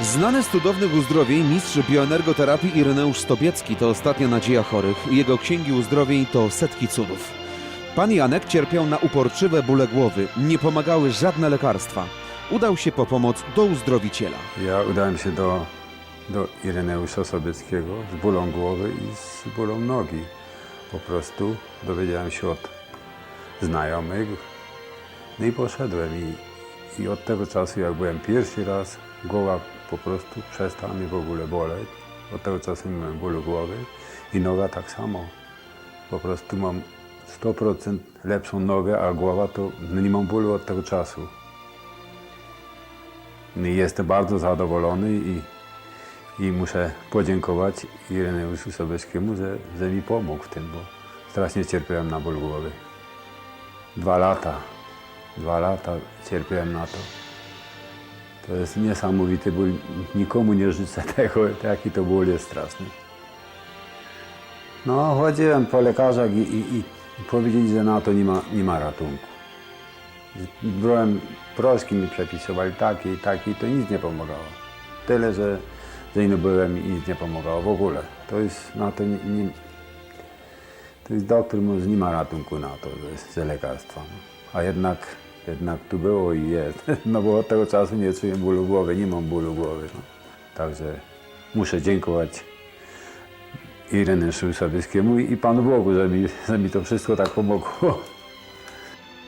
Znany z cudownych uzdrowień mistrz bioenergoterapii Ireneusz Stobiecki to ostatnia nadzieja chorych. Jego księgi uzdrowień to setki cudów. Pan Janek cierpiał na uporczywe bóle głowy. Nie pomagały żadne lekarstwa. Udał się po pomoc do uzdrowiciela. Ja udałem się do, do Ireneusza Sobieckiego z bólą głowy i z bólą nogi. Po prostu dowiedziałem się od znajomych. No i poszedłem i, i od tego czasu, jak byłem pierwszy raz, głowa po prostu przestała mi w ogóle boleć. Od tego czasu nie miałem bólu głowy i noga tak samo. Po prostu mam 100% lepszą nogę, a głowa to nie mam bólu od tego czasu. Jestem bardzo zadowolony i, i muszę podziękować Ireneuszu Sobieskiemu, że, że mi pomógł w tym, bo strasznie cierpiałem na ból głowy. Dwa lata, dwa lata cierpiałem na to. To jest niesamowity ból. Nikomu nie życzę tego, jaki to ból jest straszny. No, chodziłem po lekarzach i, i, i powiedzieli, że na to nie ma, nie ma ratunku. Brałem proszki, mi przepisywali takie i takie to nic nie pomagało. Tyle, że, że inny byłem i nic nie pomagało w ogóle. To jest na to nie, nie to jest doktor, może nie ma ratunku na to, że że lekarstwa. No. A jednak, jednak tu było i jest. No bo od tego czasu nie czuję bólu głowy, nie mam bólu głowy. No. Także muszę dziękować Ireneuszu Sobieskiemu i Panu Bogu, że mi, że mi to wszystko tak pomogło.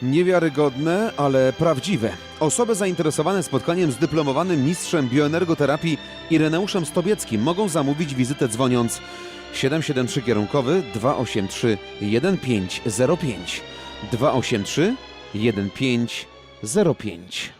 Niewiarygodne, ale prawdziwe. Osoby zainteresowane spotkaniem z dyplomowanym mistrzem bioenergoterapii Ireneuszem Stobieckim mogą zamówić wizytę dzwoniąc 773 kierunkowy 283 1505 283 1505